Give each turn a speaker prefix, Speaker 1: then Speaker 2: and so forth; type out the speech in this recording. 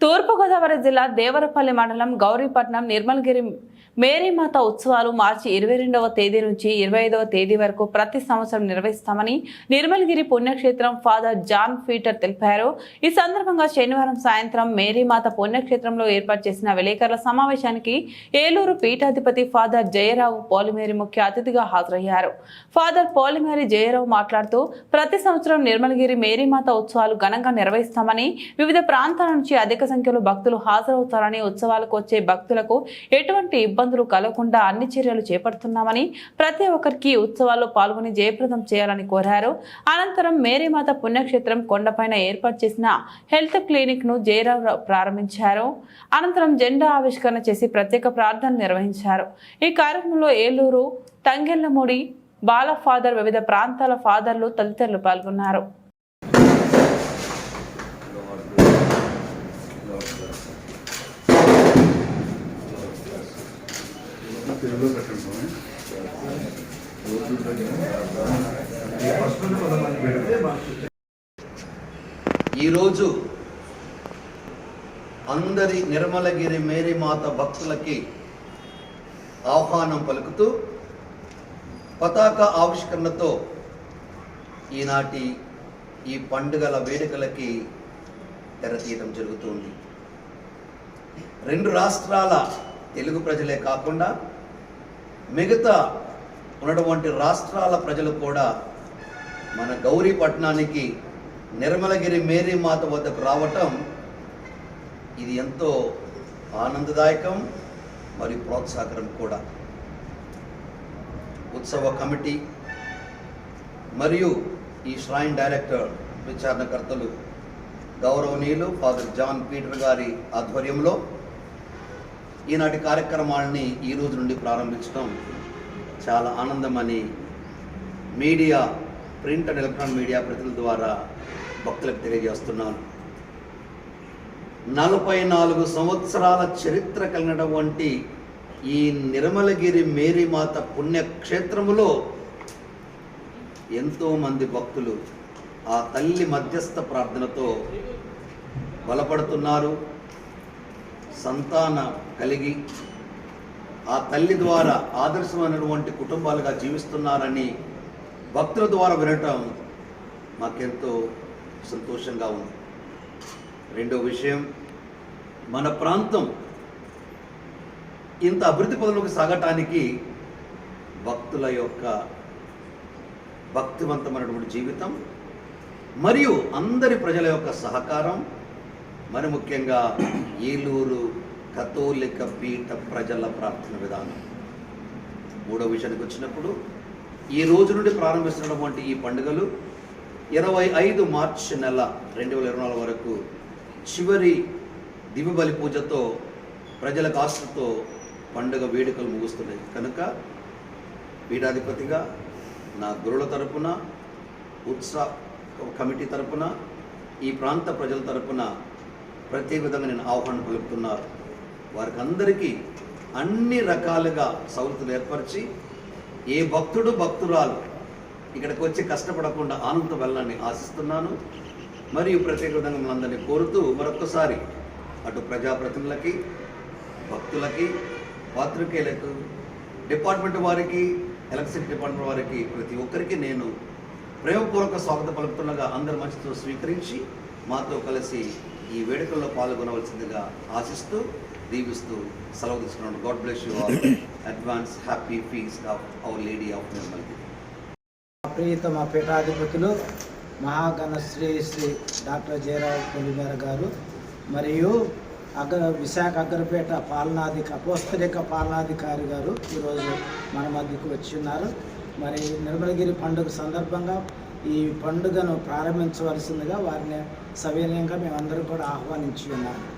Speaker 1: తూర్పుగోదావరి జిల్లా దేవరపల్లి మండలం గౌరీపట్నం నిర్మల్గిరి మేరీమాత ఉత్సవాలు మార్చి ఇరవై రెండవ తేదీ నుంచి ఇరవై ఐదవ తేదీ వరకు ప్రతి సంవత్సరం నిర్వహిస్తామని నిర్మల్గిరి పుణ్యక్షేత్రం ఫాదర్ జాన్ ఫీటర్ తెలిపారు. ఈ సందర్భంగా శనివారం సాయంత్రం మేరీమాత పుణ్యక్షేత్రంలో ఏర్పాటు చేసిన విలేకరుల సమావేశానికి ఏలూరు పీఠాధిపతి ఫాదర్ జయరావు పోలిమేరి ముఖ్య అతిథిగా హాజరయ్యారు. ఫాదర్ పోలిమేరి జయరావు మాట్లాడుతూ ప్రతి సంవత్సరం నిర్మలగిరి మేరీమాత ఉత్సవాలు ఘనంగా నిర్వహిస్తామని వివిధ ప్రాంతాల నుంచి అధిక సంఖ్యలో భక్తులు హాజరవుతారని ఉత్సవాలకు వచ్చే భక్తులకు ఎటువంటి ఇబ్బంది ఇబ్బందులు కలగకుండా అన్ని చర్యలు చేపడుతున్నామని ప్రతి ఒక్కరికి ఉత్సవాల్లో పాల్గొని జయప్రదం చేయాలని కోరారు. అనంతరం మేరీమాత పుణ్యక్షేత్రం కొండపైన ఏర్పాటు చేసిన హెల్త్ క్లినిక్ను జయరావు ప్రారంభించారు. అనంతరం జెండా ఆవిష్కరణ చేసి ప్రత్యేక ప్రార్థన నిర్వహించారు. ఈ కార్యక్రమంలో ఏలూరు తంగెళ్ళమూడి బాల ఫాదర్ వివిధ ప్రాంతాల ఫాదర్లు తదితరులు పాల్గొన్నారు.
Speaker 2: తెలుగులో పెట్టండి
Speaker 3: ఈరోజు అందరి నిర్మలగిరి మేరీమాత భక్తులకి ఆహ్వానం పలుకుతూ పతాక ఆవిష్కరణతో ఈనాటి ఈ పండుగల వేడుకలకి తెరతీయడం జరుగుతుంది. రెండు రాష్ట్రాల తెలుగు ప్రజలే కాకుండా మిగతా ఉన్నటువంటి రాష్ట్రాల ప్రజలు కూడా మన గౌరీ పట్టణానికి నిర్మలగిరి మేరీ మాత వద్దకు రావటం ఇది ఎంతో ఆనందదాయకం మరియు ప్రోత్సాహకరం కూడా. ఉత్సవ కమిటీ మరియు ఈ ష్రైన్ డైరెక్టర్ విచారణకర్తలు గౌరవనీయులు ఫాదర్ జాన్ పీటర్ గారి ఆధ్వర్యంలో ఈనాటి కార్యక్రమాలని ఈ రోజు నుండి ప్రారంభించడం చాలా ఆనందమని media print and electronic media ప్రతినిధుల ద్వారా భక్తులకు తెలియజేస్తున్నాను. నలభై నాలుగు సంవత్సరాల చరిత్ర కలిగినటువంటి ఈ నిర్మలగిరి మేరీమాత పుణ్యక్షేత్రములో ఎంతోమంది భక్తులు ఆ తల్లి మధ్యస్థ ప్రార్థనతో బలపడుతున్నారు. సంతాన కలిగి ఆ తల్లి ద్వారా ఆదర్శమైనటువంటి కుటుంబాలుగా జీవిస్తున్నారని భక్తుల ద్వారా వినటం మాకెంతో సంతోషంగా ఉంది. రెండో విషయం మన ప్రాంతం ఇంత అభివృద్ధి పనులకు సాగటానికి భక్తుల యొక్క భక్తివంతమైనటువంటి జీవితం మరియు అందరి ప్రజల యొక్క సహకారం మరి ముఖ్యంగా ఏలూరు కథోలిక పీఠ ప్రజల ప్రార్థన విధానం. మూడో విషయానికి వచ్చినప్పుడు ఈ రోజు నుండి ప్రారంభిస్తున్నటువంటి ఈ పండుగలు ఇరవై ఐదు మార్చి నెల రెండు వేల ఇరవై నాలుగు వరకు చివరి దివ్యబలి పూజతో ప్రజలకు ఆశతో పండుగ వేడుకలు ముగుస్తున్నాయి. కనుక పీఠాధిపతిగా నా గురువుల తరపున ఉత్సవ కమిటీ తరపున ఈ ప్రాంత ప్రజల తరపున ప్రత్యేక విధంగా నేను ఆహ్వానం పలుకుతున్నారు. వారికి అందరికీ అన్ని రకాలుగా సౌలతులు ఏర్పరిచి ఏ భక్తుడు భక్తురాలు ఇక్కడికి వచ్చి కష్టపడకుండా ఆనందం వెళ్ళాలని ఆశిస్తున్నాను. మరియు ప్రత్యేక విధంగా మనందరినీ కోరుతూ మరొకసారి అటు ప్రజాప్రతినిధులకి భక్తులకి పాత్రికేయులకు డిపార్ట్మెంట్ వారికి ఎలక్ట్రిసిటీ డిపార్ట్మెంట్ వారికి ప్రతి ఒక్కరికి నేను ప్రేమపూర్వక స్వాగత పలుకుతుండగా అందరి మంచితో స్వీకరించి మాతో కలిసి ఈ వేడుకల్లో పాల్గొనవలసిందిగా ఆశిస్తూ దీవిస్తూ సెలవు తీసుకున్నాను. God bless you all advance happy feast of our lady of Nirmalgiri
Speaker 4: ప్రియతమ పీఠాధిపతులు మహాగణ శ్రీ శ్రీ డాక్టర్ జయరావు పొలిమేర గారు మరియు అగ్ర విశాఖ అగ్రపేట పాలనాధిక అపోస్తలిక పాలనాధికారి గారు ఈరోజు మన మధ్యకు వచ్చి ఉన్నారు. మరి నిర్మలగిరి పండుగ సందర్భంగా ఈ పండుగను ప్రారంభించవలసిందిగా వారిని సవినయంగా మేమందరం కూడా ఆహ్వానించి ఉన్నాము